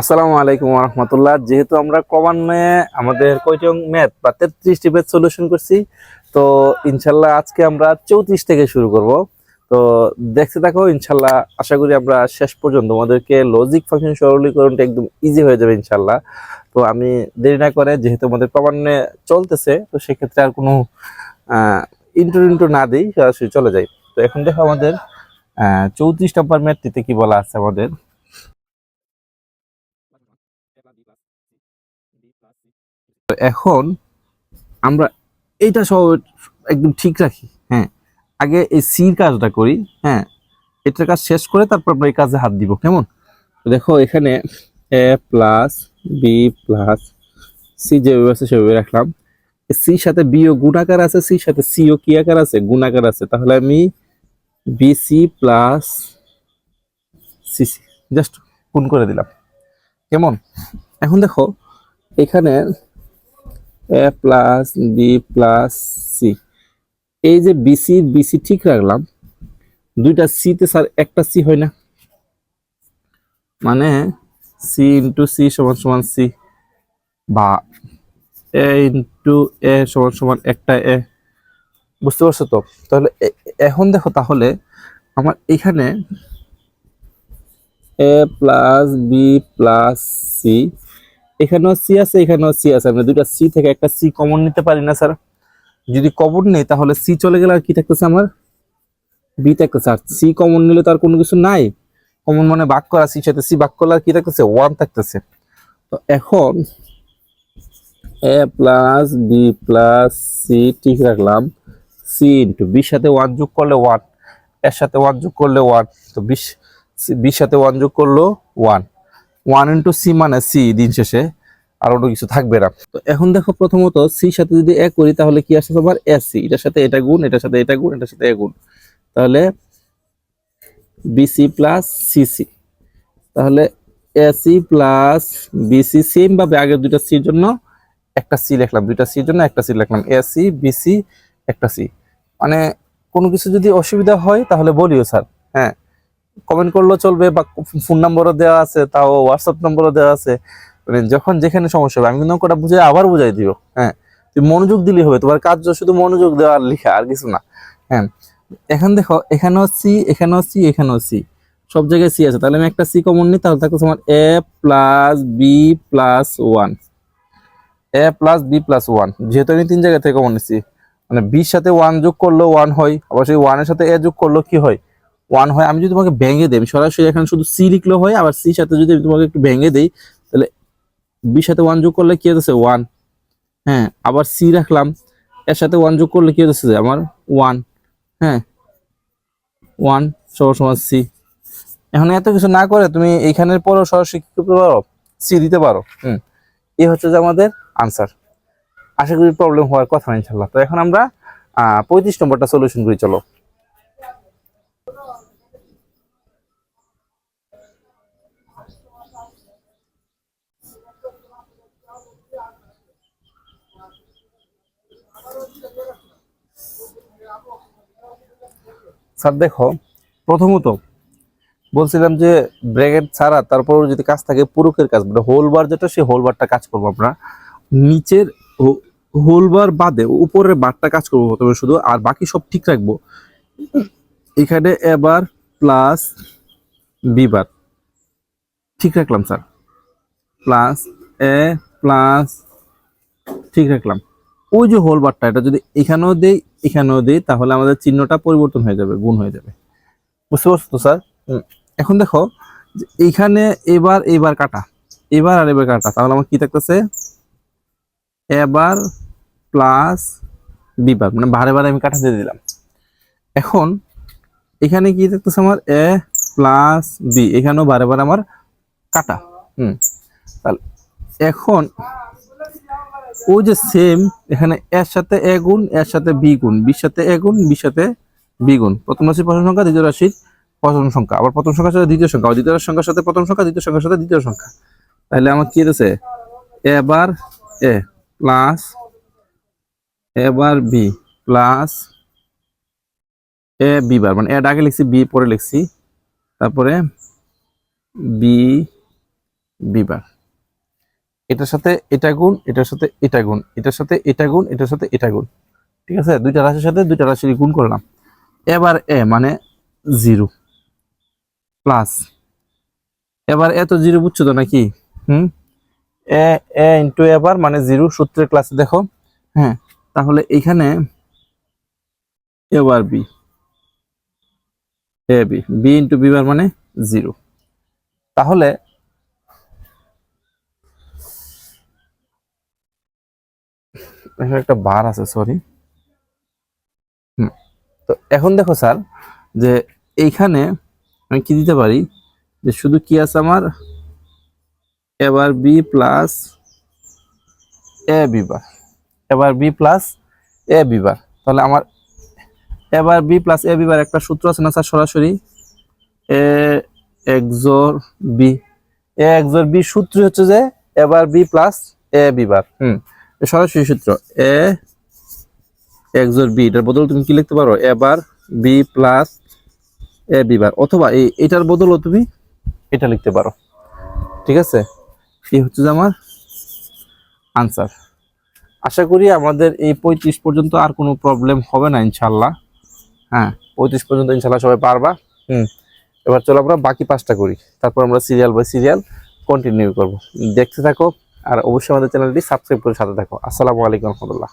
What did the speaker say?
আসসালামু আলাইকুম রহমতুল্লাহ। যেহেতু আমরা ক্রমান্বয়ে আমাদের কয়টি ম্যাথ বা তেত্রিশটি ম্যাথ সলিউশন করছি, তো ইনশাল্লাহ আজকে আমরা চৌত্রিশ থেকে শুরু করব। তো দেখতে থাকো, ইনশাল্লাহ আশা করি আমরা শেষ পর্যন্ত আমাদেরকে লজিক ফাংশন সরলীকরণটা একদম ইজি হয়ে যাবে ইনশাল্লাহ। তো আমি দেরি না করে, যেহেতু আমাদের ক্রমান্বয়ে চলতেছে, তো সেক্ষেত্রে আর কোনো ইন্টু ইন্টু না দিই সরাসরি চলে যাই। তো এখন দেখো আমাদের চৌত্রিশ নম্বর ম্যাথটিতে কি বলা আছে আমাদের? এখন আমরা এইটা সব একদম ঠিক রাখি হ্যাঁ। আগে এই সির কাজটা করি হ্যাঁ। এটার কাজ শেষ করে তারপর আমরা এই কাজে হাত দিব, কেমন? দেখো এখানে A plus B plus C যেভাবে আছে সেভাবে রাখলাম। সির সাথে বিও গুণাকার আছে সির সাথে সিও কি আকার আছে? গুণাকার আছে। তাহলে আমি বিসি প্লাস সিসি জাস্ট গুণ করে দিলাম। কেমন? এখন দেখো, এখানে A plus, B plus, C. এই যে বিসি বিসি ঠিক রাখলাম, দুইটা সিতে স্যার একটা সি হয় না। মানে সি ইন্টু সি সমান সমান সি বা এ ইন্টু এ সমান সমান একটা এ বুঝতে পারছ তো? তাহলে এখন দেখো তাহলে আমার এখানে A plus B plus C এখানেও সি আছে, এখানেও সি আছে। আমরা দুইটা সি থেকে একটা সি কমন নিতে পারি না স্যার যদি কমন নেই, তাহলে সি চলে গেলে আর কি থাকতেছে আমার? বি থাকতেছে। আর সি কমন নিলে তো আর কোনো কিছু নাই। কমন মানে বাক করা সি সাথে সি বাক করলে আর কি থাকতেছে? ওয়ান থাকতেছে। তো এখন A plus B plus C ঠিক রাখলাম। সি ইন্টু বির সাথে ওয়ান যোগ করলে ওয়ানের সাথে ওয়ান যোগ করলে ওয়ান তো বিশ বির সাথে ওয়ান যোগ করল ওয়ান ওয়ান ইন্টু সি মানে সি দিন শেষে, আর অন্য কিছু থাকবে না। তো এখন দেখো প্রথমত সির সাথে যদি এ করি, তাহলে কি আসছে তোমার সি এটার সাথে এটা গুণ, এটার সাথে এটা গুণ, এটার সাথে এ গুণ। তাহলে বিসি প্লাস সিসি তাহলে এসি প্লাস বিসি সেম ভাবে আগের দুইটা সির জন্য একটা সি লিখলাম। দুইটা সির জন্য একটা সি লিখলাম। এসি বিসি একটা সি মানে কোনো কিছু যদি অসুবিধা হয়, তাহলে বলিও স্যার। হ্যাঁ কমেন্ট করলেও চলবে বা ফোন নাম্বারও দেওয়া আছে, তাও হোয়াটসঅ্যাপ নম্বরও দেওয়া আছে। মানে যখন যেখানে সমস্যা হবে, আমি কিন্তু অঙ্কটা বুঝে আবার বুঝাই দিও হ্যাঁ। তুই মনোযোগ দিলেই হবে, তোমার কাজ শুধু মনোযোগ দেওয়া আর লেখা, আর কিছু না হ্যাঁ। এখন দেখো, এখানেও সি এখানেও সি এখানেও সি সব জায়গায় সি আছে। তাহলে আমি একটা সি কমন নিই, তাহলে থাকছে আমার A plus B plus one A plus B plus one যেহেতু আমি তিন জায়গা থেকে কমন নিচ্ছি মানে বির সাথে ওয়ান যোগ করলেও ওয়ান হয়, আবার সেই ওয়ানের সাথে এ যোগ করলেও কি হয়? ওয়ান হয়, আমি যদি তোমাকে ভেঙে দিই, আমি সরাসরি এখানে শুধু সি লিখলেও হয়, আবার সির সাথে যদি তোমাকে একটু ভেঙে দিই, তাহলে বির সাথে ওয়ান যোগ করলে কি হচ্ছে ওয়ান হ্যাঁ আবার সি রাখলাম, এর সাথে ওয়ান যোগ করলে কি হচ্ছে আমার ওয়ান হ্যাঁ ওয়ান সমান সি এখন এত কিছু না করে তুমি এইখানের পরও সরাসরি কি করতে পারো? সি দিতে পারো। হুম এই হচ্ছে যে আমাদের আনসার আশা করি প্রবলেম হওয়ার কথা ইনশাল্লাহ তো এখন আমরা পঁয়ত্রিশ নম্বরটা সলিউশন করি, চলো। স্যার, দেখো, প্রথমত বলছিলাম যে ব্র্যাকেট ছাড়া তারপর যদি কাজ থাকে পুরুকের কাজ মানে হোল বার যেটা, সেই হোল বারটা কাজ করব আমরা। নিচের হোল বার বাদে উপরের বারটা কাজ করব প্রথমে শুধু, আর বাকি সব ঠিক রাখব। এখানে এবার প্লাস বি বার ঠিক রাখলাম, স্যার। প্লাস এ প্লাস ঠিক রাখলাম। ওই যে হোল বারটা এটা যদি এখানেও দেই এখানেও দেই, তাহলে আমাদের চিহ্নটা পরিবর্তন হয়ে যাবে, গুণ হয়ে যাবে। বুঝতে পারছ তো স্যার। এখন দেখো এইখানে এবার এবার কাটা, এবার আর এবার কাটা, তাহলে আমার কি থাকতেছে? এবার প্লাস বিবার মানে বারে বারে আমি কাটা দিয়ে দিলাম। এখন, এখানে কি থাকতেছে আমার? এ প্লাস বি, এখানেও বারে বারে আমার কাটা, হুম, তাহলে এখন ওই যে সেম এখানে এর সাথে এ গুণ, এর সাথে বি গুণ। বির সাথে এ গুণ, বির সাথে বি গুণ। প্রথম রাশির প্রথম সংখ্যা, দ্বিতীয় রাশির প্রথম সংখ্যা। আবার প্রথম সংখ্যার সাথে দ্বিতীয় সংখ্যা দ্বিতীয় সংখ্যার সাথে প্রথম সংখ্যা, দ্বিতীয় সংখ্যার সাথে দ্বিতীয় সংখ্যা। তাহলে আমার কি হতেছে এবার এ প্লাস এবার B plus A B bar. মানে এর আগে লিখছি, বি পরে লিখছি, তারপরে বি বি বার। এটার সাথে এটা গুণ, এটার সাথে এটা গুণ, এটার সাথে এটা গুণ, এটার সাথে এটা গুণ। ঠিক আছে? দুইটা রাশির সাথে দুইটা রাশির গুণ করলাম। এবার এ মানে জিরো প্লাস। এবার এত জিরো বুঝছ তো নাকি? হুম? এ এ ইন্টু এবার মানে জিরো সূত্রের ক্লাসে দেখো। হ্যাঁ তাহলে এখানে এবার B. A B. B into B bar মানে জিরো। তাহলে এখানে একটা বার আছে সরি তো এখন দেখো স্যার, যে এইখানে আমি কি দিতে পারি? যে শুধু কি আছে আমার? এবার B plus A B bar এবার B plus A B bar তাহলে আমার এবার B plus A B bar একটা সূত্র আছে না স্যার সরাসরি? A XOR B A XOR B সূত্র হচ্ছে যে এবার B plus A B bar হুম সরাসরি সূত্র এ এক্সোর বি, এটার বদল তুমি কি লিখতে পারো? এবার B plus A B bar, অথবা এই, এটার বদলও তুমি এটা লিখতে পারো। ঠিক আছে? এই হচ্ছে যে আমার আনসার আশা করি আমাদের এই পঁয়ত্রিশ পর্যন্ত আর কোনো প্রবলেম হবে না ইনশাল্লাহ হ্যাঁ পঁয়ত্রিশ পর্যন্ত ইনশাল্লাহ সবাই পারবা। হুম, এবার চলো আমরা বাকি পাঁচটা করি। তারপর আমরা সিরিয়াল বাই সিরিয়াল কন্টিনিউ করব। দেখতে থাকো আর অবশ্যই আমাদের চ্যানেলটি সাবস্ক্রাইব করে সাথে থাকো। আসসালামু আলাইকুম রহমতুল্লাহ।